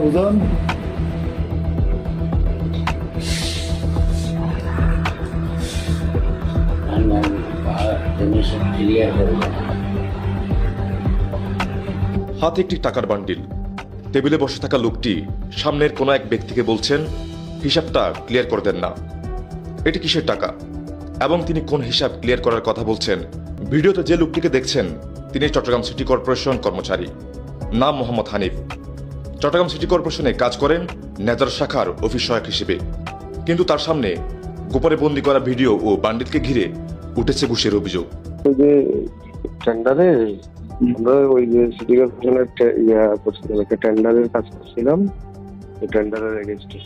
Clear করব হাতে একটি টাকার বান্ডিল। টেবিলে বসে থাকা লোকটি সামনের কোনো এক ব্যক্তিকে বলছেন, হিসাবটা ক্লিয়ার করে দেন না। এটি কিসের টাকা? এবং তিনি কোন হিসাব ক্লিয়ার করার কথা বলছেন, ভিডিওতে যে লোকটিকে দেখছেন, তিনি চট্টগ্রাম সিটি কর্পোরেশন কর্মচারী। নাম মোহাম্মদ হানিফ। চট্টগ্রাম সিটি কর্পোরেশনে কাজ করেন নেজার শাখার অফিস সহায়ক হিসেবে। কিন্তু তার সামনে গোপনে বন্দি করা ভিডিও ও বান্ডিলকে ঘিরে উঠেছে ঘুষের অভিযোগ। ওই যে টেন্ডারে আমরা ওই যে সিটি কর্পোরেশনের টে- করছিলাম একটা টেন্ডারের কাজ করছিলাম। টেন্ডারের এগেনস্টে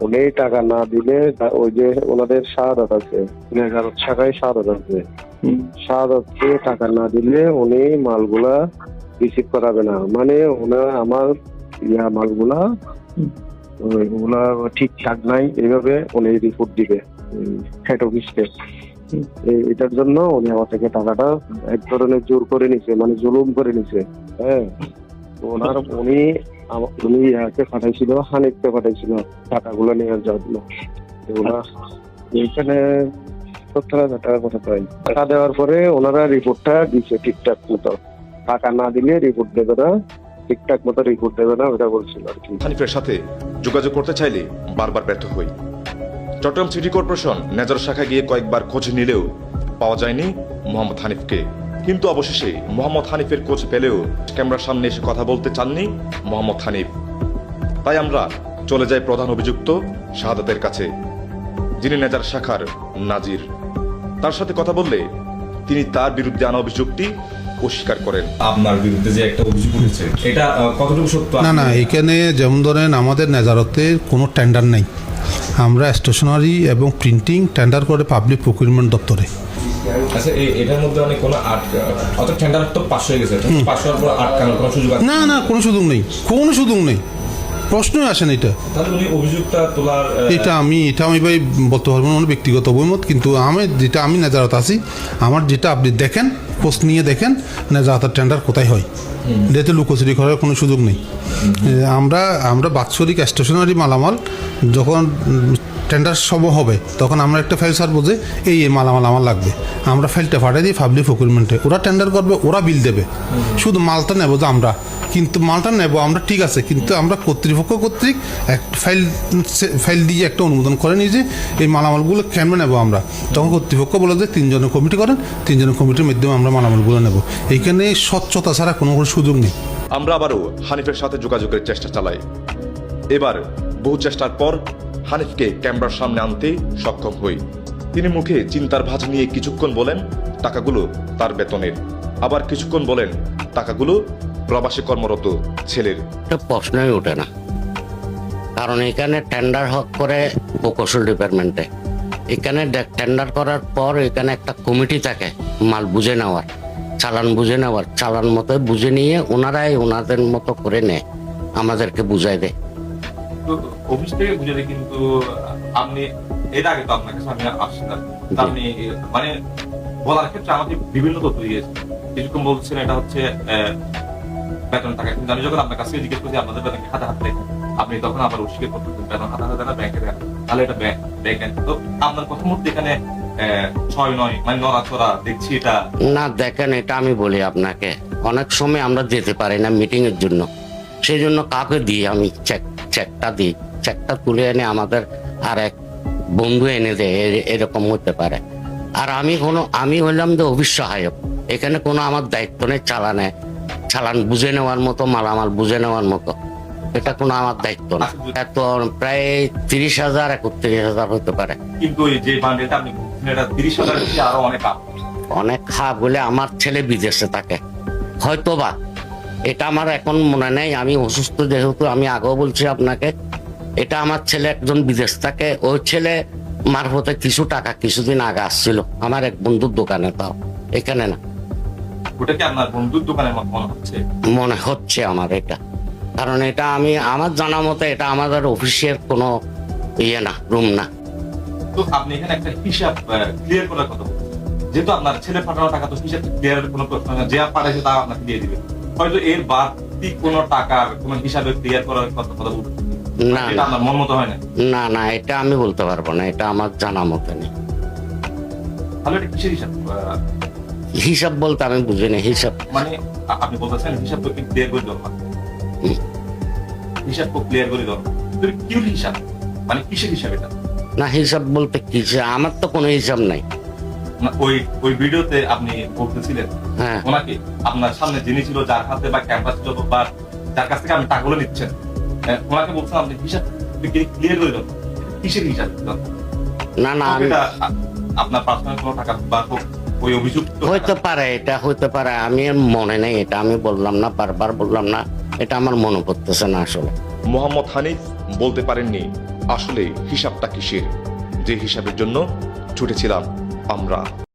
উনি টাকা না দিলে ওই যে ওনাদের শাহাদাত আছে। এগারো শাখায় শাহাদাত আছে। শাহাদাতকে টাকা না দিলে উনি মালগুলা রিসিভ করাবে না। মানে ওনার আমার ইয়া মালগুলা ওইগুলা ঠিকঠাক নাই এইভাবে উনি রিপোর্ট দিবে হেড অফিসকে এটার জন্য উনি আমার থেকে টাকাটা এক ধরনের জোর করে নিছে মানে জুলুম করে নিছে হ্যাঁ। ওনার উনি উনি ইয়াকে পাঠাইছিল হানিফকে পাঠাইছিল টাকাগুলো নেওয়ার জন্য। এগুলা এইখানে সত্তর হাজার টাকার কথা পাই টাকা দেওয়ার পরে ওনারা রিপোর্টটা দিচ্ছে ঠিকঠাক মতো। টাকা না দিলে রিপোর্ট দেবে না। ঠিকঠাক মতো রিপোর্ট দেবে না ওটা বলছিল আর কি। হানিফের সাথে যোগাযোগ করতে চাইলে বারবার ব্যর্থ হই। চট্টগ্রাম সিটি কর্পোরেশন নেজার শাখায় গিয়ে কয়েকবার খোঁজ নিলেও পাওয়া যায়নি মোহাম্মদ হানিফকে। কিন্তু অবশেষে মোহাম্মদ হানিফের খোঁজ পেলেও ক্যামেরার সামনে এসে কথা বলতে চাননি মোহাম্মদ হানিফ। তাই আমরা চলে যাই প্রধান অভিযুক্ত শাহাদাতের কাছে, যিনি নেজার শাখার নাজির। তার সাথে কথা বললে তিনি তার বিরুদ্ধে আনা অভিযোগটি অস্বীকার করেন। আপনার বিরুদ্ধে যে একটা অভিযোগ উঠেছে এটা কতটুকু সত্য? না না এখানে যেমন ধরেন আমাদের নেজারতে কোনো টেন্ডার নেই। আমরা স্টেশনারি এবং প্রিন্টিং টেন্ডার করে পাবলিক প্রকিউরমেন্ট দপ্তরে। আচ্ছা হয়ে না না কোনো সুযোগ নেই কোনো সুযোগ নেই। প্রশ্নই আসে না এটা। অভিযোগটা তোলার এটা আমি এটা আমি ভাই বলতে পারব না ব্যক্তিগত অভিমত কিন্তু আমি যেটা আমি নেজারত আছি আমার যেটা আপনি দেখেন পোস্ট নিয়ে দেখেন নেজারতের টেন্ডার কোথায় হয়। এটাতে লুকোচুরি করার কোনো সুযোগ নেই। আমরা আমরা বাৎসরিক স্টেশনারি মালামাল যখন টেন্ডার সব হবে। তখন আমরা একটা ফাইল সারবো যে এই মালামাল আমার লাগবে। আমরা ফাইলটা পাঠিয়ে দিই পাবলিক প্রকিউরমেন্টে ওরা টেন্ডার করবে, ওরা বিল দেবে। শুধু মালটা নেব যে আমরা। কিন্তু মালটা নেব আমরা ঠিক আছে, কিন্তু আমরা কর্তৃপক্ষ কর্তৃক এক ফাইল ফাইল দিয়ে একটা অনুমোদন করে নিই যে এই মালামালগুলো কেন নেব আমরা। তখন কর্তৃপক্ষ বলে যে তিনজনের কমিটি করেন, তিনজনের কমিটির মাধ্যমে আমরা মালামালগুলো নেব। এইখানে স্বচ্ছতা ছাড়া কোনো কোনো সুযোগ নেই। আমরা আবারও হানিফের সাথে যোগাযোগের চেষ্টা চালাই। এবার বহু চেষ্টার পর হানিফকে ক্যামেরার সামনে আনতে সক্ষম হই। তিনি মুখে চিন্তার ভাঁজ নিয়ে কিছুক্ষণ বলেন, টাকাগুলো তার বেতনের। আবার কিছুক্ষণ বলেন, টাকাগুলো প্রবাসী কর্মরত ছেলের। প্রশ্নই ওঠে না। কারণ এখানে টেন্ডার হক করে প্রকৌশল ডিপার্টমেন্টে এখানে টেন্ডার করার পর এখানে একটা কমিটি থাকে, মাল বুঝে নেওয়ার। চালান বুঝে নেওয়ার। চালান মতো বুঝে নিয়ে ওনারাই ওনাদের মতো করে নেয়, আমাদেরকে বুঝাই দেয়। তো অফিস থেকে কিন্তু আপনি এর আগে তো আপনার কাছে আমি আসছিলাম। তা আপনি মানে বলার ক্ষেত্রে আমাকে বিভিন্ন তথ্য দিয়েছে কিছুক্ষণ বলছেন এটা হচ্ছে বেতন টাকা। কিন্তু আমি যখন আপনার কাছে জিজ্ঞেস করছি আপনাদের বেতন হাতে হাতে দেন? আপনি তখন আবার অস্বীকার করতেছেন বেতন হাতে হাতে না ব্যাংকে দেন। তাহলে এটা তো আপনার কথা মধ্যে এখানে ছয় নয় মানে নড়াচড়া দেখছি এটা। না দেখেন এটা আমি বলি আপনাকে। অনেক সময় আমরা যেতে পারি না মিটিং এর জন্য। সেই জন্য কাউকে দিই আমি চেক চেকটা দিই। চেকটা তুলে এনে আমাদের আর এক বন্ধু এনে দেয় এরকম হতে পারে। আর আমি কোনো আমি হইলাম যে অফিস এখানে কোনো আমার দায়িত্ব নেই চালানে। চালান বুঝে নেওয়ার মতো মালামাল বুঝে নেওয়ার মতো। এটা কোনো আমার দায়িত্ব না। এত প্রায় তিরিশ হাজার একত্রিশ হাজার হতে পারে। কিন্তু যে অনেক অনেক খা বলে আমার ছেলে বিদেশে থাকে। হয়তো বা এটা আমার এখন মনে নেই আমি অসুস্থ যেহেতু আমি আগেও বলছি আপনাকে এটা আমার ছেলে একজন বিদেশ থাকে ওই ছেলে মারফতে কিছু টাকা কিছুদিন আগে আসছিল আমার এক বন্ধুর দোকানে তাও এখানে না। আপনার বন্ধুর মনে হচ্ছে? মনে হচ্ছে আমার এটা কারণ এটা আমি আমার জানা মতে এটা আমাদের অফিসের কোনো ইয়ে না রুম না। তো আপনি এখানে একটা হিসাব ক্লিয়ার করার কথা যেহেতু আপনার ছেলে পাঠানো টাকা তো হিসাব কোনো প্রশ্ন যে পাঠাইছে তা আপনাকে দিয়ে দিবে। হয়তো এর সত্যি কোনো টাকার কোনো হিসাবে ক্লিয়ার করার কথা কথা না এটা আপনার মন মতো হয় না। না না এটা আমি বলতে পারব না এটা আমার জানা মতো নেই। তাহলে এটা কিসের হিসাব? হিসাব বলতে আমি বুঝি না হিসাব। মানে আপনি বলতেছেন হিসাব তো ক্লিয়ার করে হুম। হিসাব তো ক্লিয়ার করে কিউর হিসাব? মানে কিসের হিসাব এটা? না হিসাব বলতে কি? আমার তো কোনো হিসাব নাই। ওই ওই ভিডিওতে আপনি বলতেছিলেন হ্যাঁ। ওনাকে আপনার সামনে যিনি ছিল যার হাতে বা ক্যাম্পাস ছিল বা যার কাছ থেকে আপনি টাকাগুলো নিচ্ছেন ওনাকে বলছেন আপনি হিসাব ক্লিয়ার করে দেন? কিসের হিসাব? না না আপনার পার্সোনাল কোনো টাকা বা ওই হইতে পারে এটা হইতে পারে আমি মনে নেই এটা আমি বললাম না বারবার বললাম না এটা আমার মনে পড়তেছে না আসলে। মোহাম্মদ হানিফ বলতে পারেননি আসলে হিসাবটা কিসের? যে হিসাবের জন্য ছুটেছিলাম। আমরা